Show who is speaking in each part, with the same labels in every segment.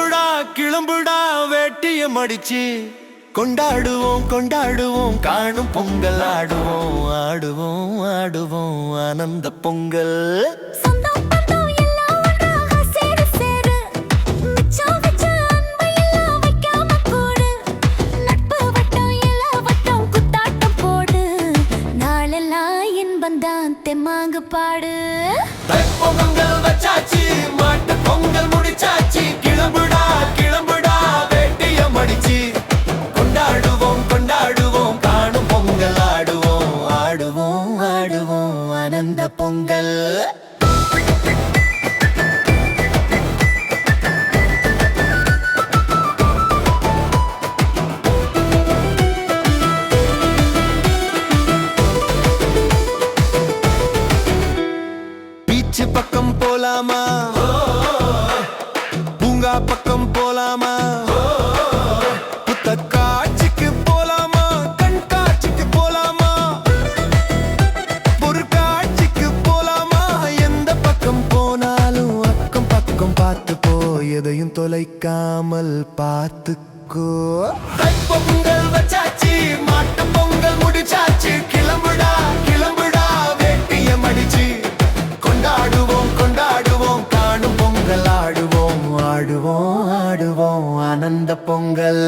Speaker 1: கிளம்புடா கிளம்புடா வேட்டிய மடிச்சு கொண்டாடுவோம் கொண்டாடுவோம் காணும் பொங்கல் ஆடுவோம் ஆடுவோம் ஆடுவோம் ஆனந்த பொங்கல். தெம்மாங்கு பாடு. தொலைக்காமல் பார்த்துக்கோ. பொங்கல் வச்சாச்சு மாட்டு பொங்கல் முடிச்சாச்சு. கிளம்புடா கிளம்புடா வேட்டிய மடிச்சு கொண்டாடுவோம் கொண்டாடுவோம் காணும் பொங்கல் ஆடுவோம் ஆடுவோம் ஆடுவோம். ஆனந்த பொங்கல்.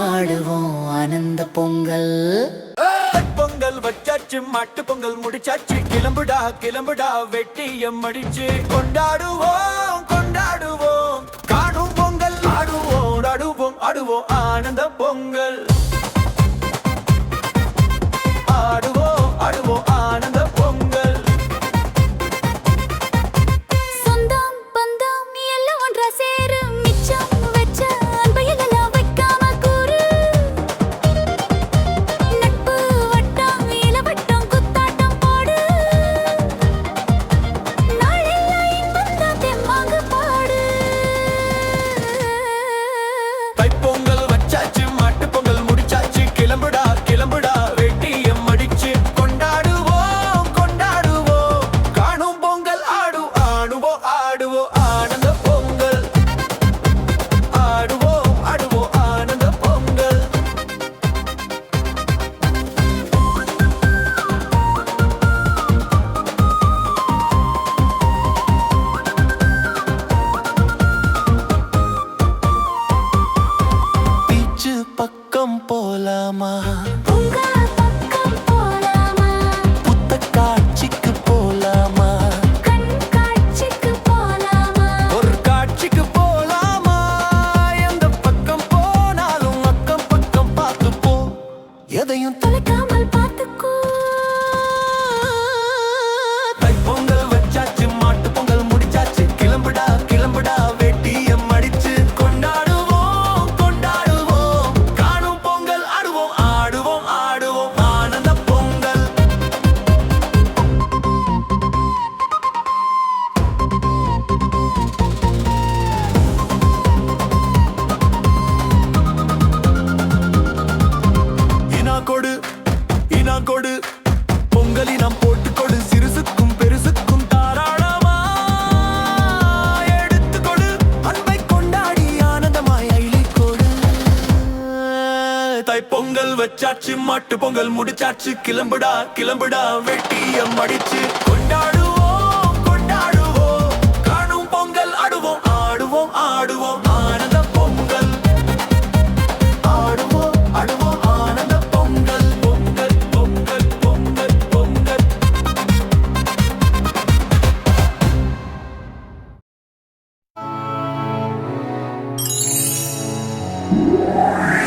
Speaker 1: ஆடுவோம் ஆனந்த பொங்கல். பொங்கல் வச்சாச்சு மாட்டு பொங்கல் முடிச்சாச்சு. கிளம்புடா கிளம்புடா வெட்டியம் அடிச்சு. கொண்டாடுவோம் கொண்டாடுவோம். காணும் பொங்கல் ஆடுவோம் ஆடுவோம் ஆடுவோம். ஆனந்த பொங்கல். எதையும்
Speaker 2: தலைக்க
Speaker 1: வெண்ணிலாய் பொங்கல் வச்சாச்சு மாட்டு பொங்கல் முடிச்சாச்சு. கிளம்புடா கிளம்புடா வெட்டிய மடிச்சு. கொண்டாடுவோம் கொண்டாடுவோம். காணும் பொங்கல் ஆடுவோம் ஆடுவோம் ஆடுவோம். ஆனந்த பொங்கல். ஆடுவோம் ஆடுவோம் ஆனந்த பொங்கல். பொங்கல் பொங்கல் Yeah.